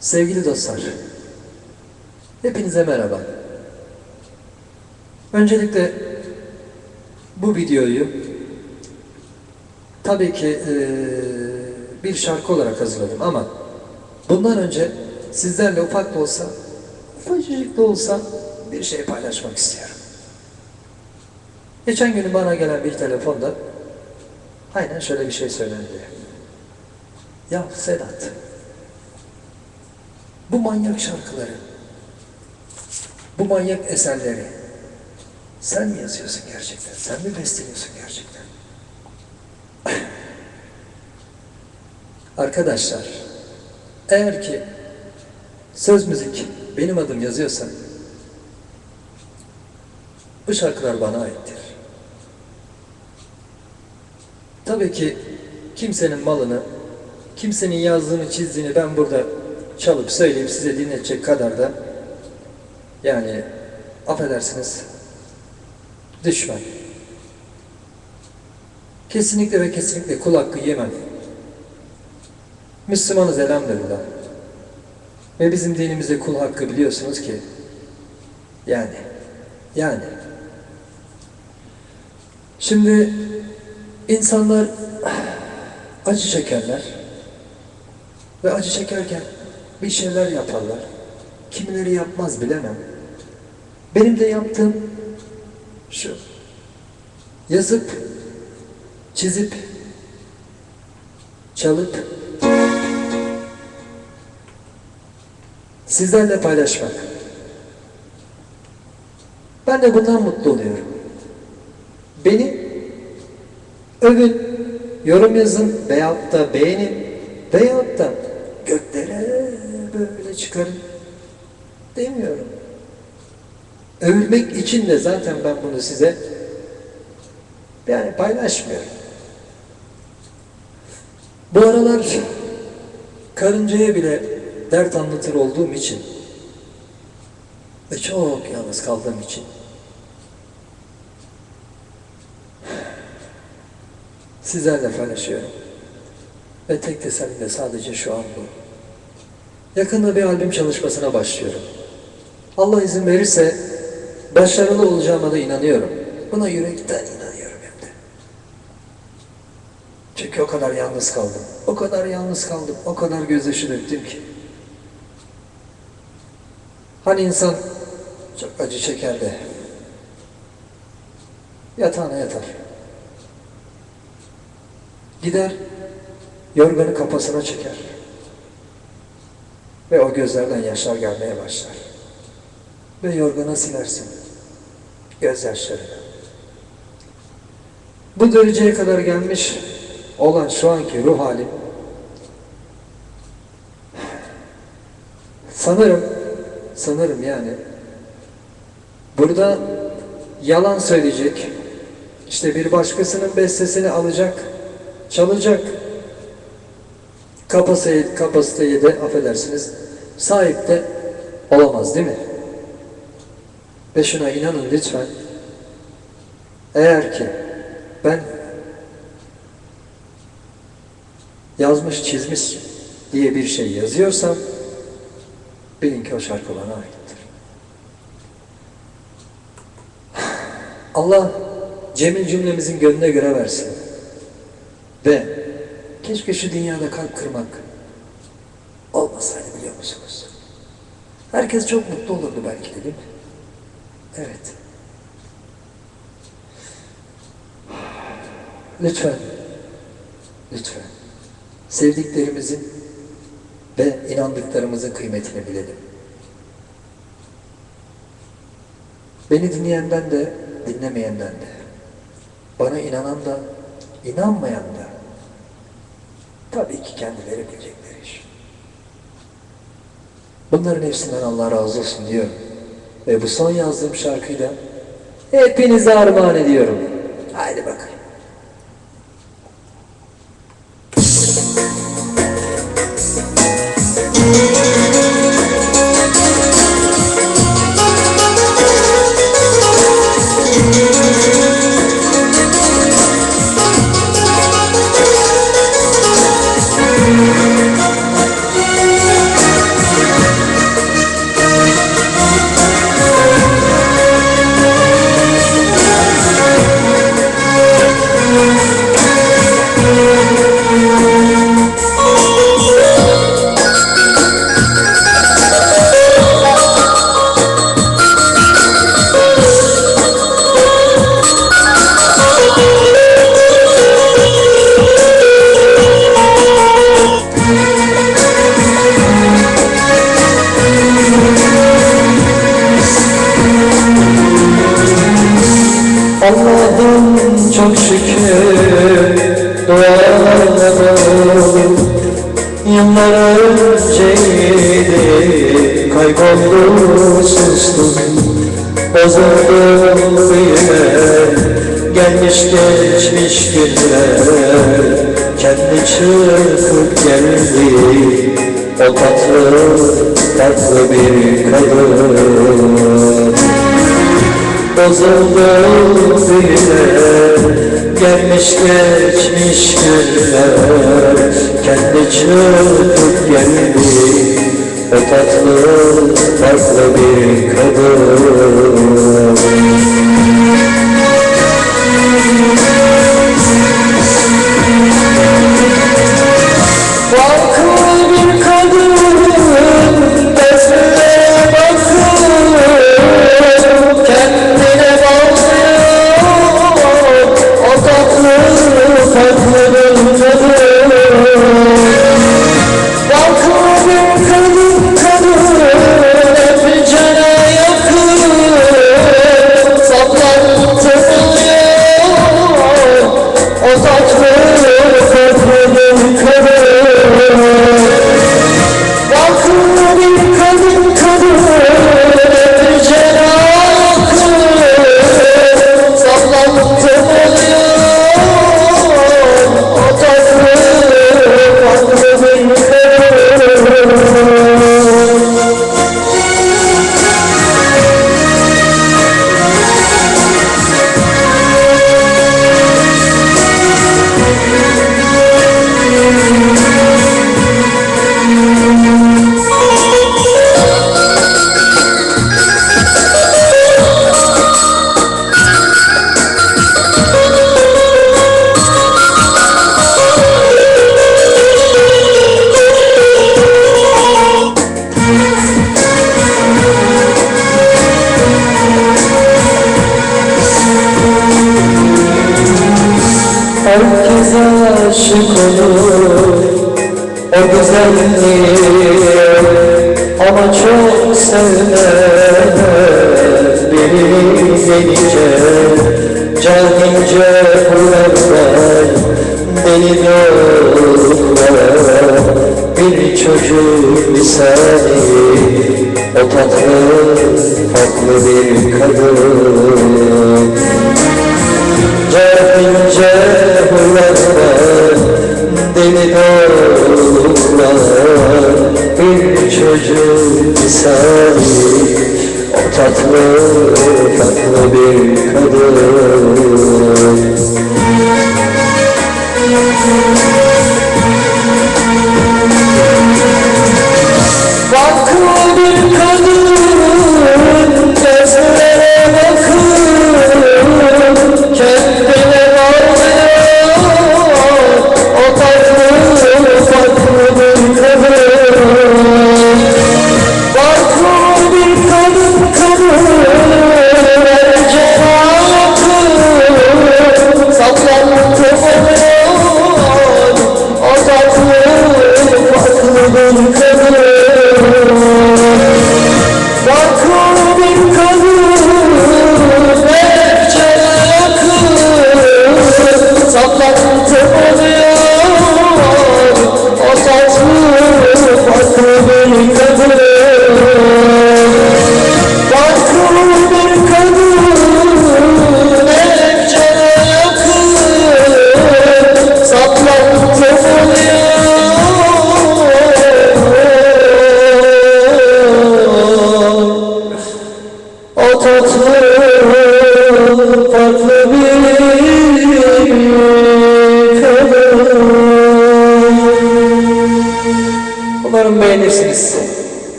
Sevgili dostlar, hepinize merhaba. Öncelikle bu videoyu tabii ki eee, bir şarkı olarak hazırladım ama bundan önce sizlerle ufak da olsa, ufacık da olsa bir şey paylaşmak istiyorum. Geçen gün bana gelen bir telefonda aynen şöyle bir şey söylendi. Ya Sedat, bu manyak şarkıları, bu manyak eserleri sen mi yazıyorsun gerçekten? Sen mi besteliyorsun gerçekten? Arkadaşlar, eğer ki söz müzik benim adım yazıyorsa bu şarkılar bana aittir. Tabii ki kimsenin malını, kimsenin yazdığını, çizdiğini ben burada çalıp söyleyip size dinletecek kadar da yani affedersiniz düşman. Kesinlikle ve kesinlikle kul hakkı yemem. Müslümanız elhamdülillah. Ve bizim dinimizde kul hakkı biliyorsunuz ki yani yani şimdi insanlar acı çekerler ve acı çekerken bir şeyler yaparlar. Kimileri yapmaz bilemem. Benim de yaptığım şu. Yazıp, çizip, çalıp, sizlerle paylaşmak. Ben de bundan mutlu oluyorum. Beni övün, yorum yazın veyahut da beğenin veyahut da göklere böyle çıkarın demiyorum. Övülmek için de zaten ben bunu size yani paylaşmıyorum. Bu aralar karıncaya bile dert anlatır olduğum için ve çok yalnız kaldığım için sizlerle paylaşıyorum. Ve tek teselli de sadece şu an bu. Yakında bir albüm çalışmasına başlıyorum. Allah izin verirse başarılı olacağıma da inanıyorum. Buna yürekten inanıyorum hem de. Çünkü o kadar yalnız kaldım. O kadar yalnız kaldım. O kadar gözyaşı döktüm ki. Hani insan çok acı çeker de yatağına yatar. Gider yorganı kafasına çeker. Ve o gözlerden yaşlar gelmeye başlar. Ve yorgana silersin gözyaşlarını. Bu dereceye kadar gelmiş olan şu anki ruh halim sanırım sanırım yani burada yalan söyleyecek işte bir başkasının bestesini alacak çalacak kapasiteye, kapasiteye de affedersiniz sahip de olamaz değil mi? Ve şuna inanın lütfen. Eğer ki ben yazmış çizmiş diye bir şey yazıyorsam bilin ki o şarkı bana aittir. Allah cemil cümlemizin gönlüne göre versin. Ve keşke şu dünyada kalp kırmak olmasaydı biliyor musunuz? Herkes çok mutlu olurdu belki de değil mi? Evet. Lütfen, lütfen sevdiklerimizin ve inandıklarımızın kıymetini bilelim. Beni dinleyenden de, dinlemeyenden de, bana inanan da, inanmayan da, tabii ki kendileri bilecekleri iş. Bunların hepsinden Allah razı olsun diyorum. Ve bu son yazdığım şarkıyı da hepinize armağan ediyorum. Haydi bakalım. şükür Doğamadım Yıllar önceydi Kayboldu sustum Bozuldu büyüme Gelmiş geçmiş günler Kendi çıkıp geldi O tatlı tatlı bir kadın Bozuldu büyüme gelmişler içmiş güller Kendi çırpıp geldi. O tatlı farklı bir kadın. aşık olur. O güzelliğe ama çok sevmez Beni gelince, gelince kullanır poder